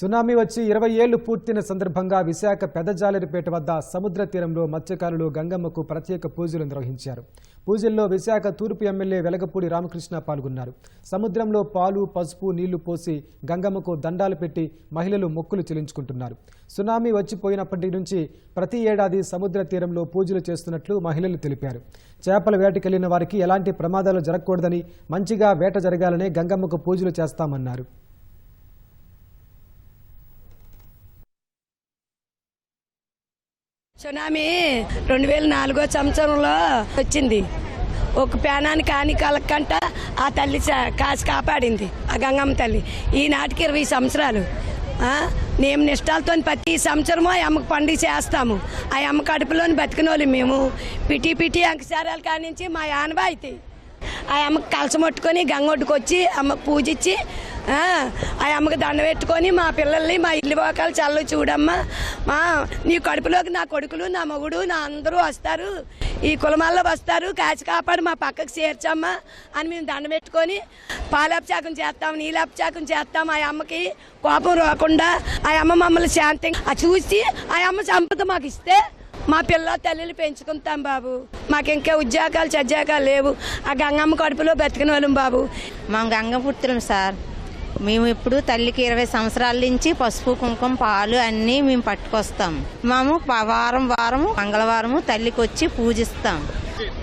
Tsunami వచ్చి ఇరవై ఏళ్ళు పూర్తిన సందర్భంగా విశాఖ పెదజాలరిపేట వద్ద సముద్ర తీరంలో మత్స్యకారులు గంగమ్మకు ప్రత్యేక పూజలు నిర్వహించారు. పూజల్లో విశాఖ తూర్పు ఎమ్మెల్యే వెలగపూడి రామకృష్ణ పాల్గొన్నారు. సముద్రంలో పాలు పసుపు నీళ్ళు పోసి గంగమ్మకు దండాలు పెట్టి మహిళలు మొక్కులు చెల్లించుకుంటున్నారు. సునామీ వచ్చిపోయినప్పటి నుంచి ప్రతి ఏడాది సముద్ర తీరంలో పూజలు చేస్తున్నట్లు మహిళలు తెలిపారు. చేపల వేటకెళ్ళిన వారికి ఎలాంటి ప్రమాదాలు జరగకూడదని మంచిగా వేట జరగాలనే గంగమ్మకు పూజలు చేస్తామన్నారు. సునామీ రెండు వేల నాలుగో సంవత్సరంలో వచ్చింది. ఒక పేనానికి కాని కలకంట ఆ తల్లి కాసి కాపాడింది ఆ గంగమ్మ తల్లి. ఈనాటికి ఇరవై సంవత్సరాలు. మేము నిష్టాలతో ప్రతి సంవత్సరము ఆ అమ్మకు పండుగ చేస్తాము. ఆ అమ్మ కడుపులోని బతికినోళ్ళు మేము. పిటి పిటి అంకసారాలు కానించి మా ఆనవాయితీ. ఆ అమ్మకి కలసమొట్టుకొని గంగొడ్డుకు వచ్చి అమ్మకు పూజించి ఆ, అమ్మకి దండ పెట్టుకొని మా పిల్లల్ని మా ఇల్లు పోకాలు చల్లు చూడమ్మా. మా నీ కడుపులోకి నా కొడుకులు నా మగుడు నా అందరూ వస్తారు. ఈ కులమాల్లో వస్తారు. కాచి కాపాడు మా పక్కకు చేర్చమ్మా అని మేము దండ పెట్టుకొని పాలాభిషేకం చేస్తాం నీలాభిషేకం చేస్తాం. ఆ అమ్మకి కోపం రాకుండా ఆ అమ్మ మమ్మల్ని శాంతి చూసి ఆ అమ్మ సంపద మాకు ఇస్తే మా పిల్ల తల్లిని పెంచుకుంటాం బాబు. మాకు ఇంకా ఉద్యోగాలు చద్యోగాలు లేవు. ఆ గంగమ్మ కడుపులో బతికిన వాళ్ళం బాబు. మా గంగపుత్రులం సార్. మేము ఇప్పుడు తల్లికి ఇరవై సంవత్సరాల నుంచి పసుపు కుంకుమ పాలు అన్నీ మేము పట్టుకొస్తాం. మేము వారం వారం వారము మంగళవారము తల్లికి వచ్చి పూజిస్తాం.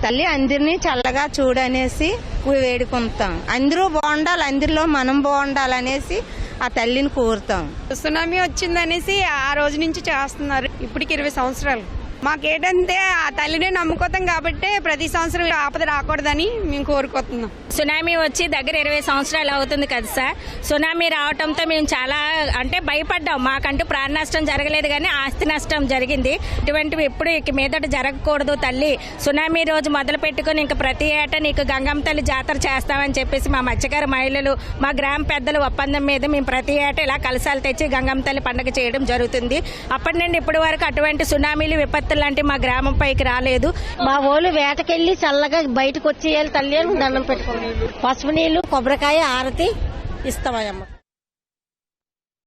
తల్లి అందరినీ చల్లగా చూడనేసి వేడుకుంటాం. అందరూ బాగుండాలి అందరిలో మనం బాగుండాలనేసి ఆ తల్లిని కోరుతాం. సునామీ వచ్చిందనేసి ఆ రోజు నుంచి చేస్తున్నారు. ఇప్పటికి ఇరవై సంవత్సరాలు. మాకేంటంటే ఆ తల్లినే నమ్ముకోతాం కాబట్టి ప్రతి సంవత్సరం ఆపద రాకూడదని మేము కోరుకుంటున్నాం. సునామీ వచ్చి దగ్గర ఇరవై సంవత్సరాలు అవుతుంది కదా సార్. సునామీ రావడంతో మేము చాలా అంటే భయపడ్డాం. మాకంటూ ప్రాణ నష్టం జరగలేదు కానీ ఆస్తి నష్టం జరిగింది. ఇటువంటివి ఎప్పుడు ఇక మీదట జరగకూడదు తల్లి. సునామీ రోజు మొదలు పెట్టుకుని ఇంక ప్రతి ఏటా నీకు గంగమ్మ తల్లి జాతర చేస్తామని చెప్పేసి మా మత్స్యకార మహిళలు మా గ్రామ పెద్దల ఒప్పందం మీద మేము ప్రతి ఏటా ఇలా కలసాలు తెచ్చి గంగమ్మ తల్లి పండుగ చేయడం జరుగుతుంది. అప్పటి నుండి ఇప్పటి వరకు అటువంటి సునామీలు విపత్తులు లాంటివి మా గ్రామం పైకి రాలేదు. మా వాళ్ళు వేటకెళ్ళి చల్లగా బయటకు వచ్చేయాలి తల్లి దండం పెట్టుకోండి పసుపు నీళ్ళు కొబ్బరికాయ ఆరతి ఇస్తామయ్యమ్మ.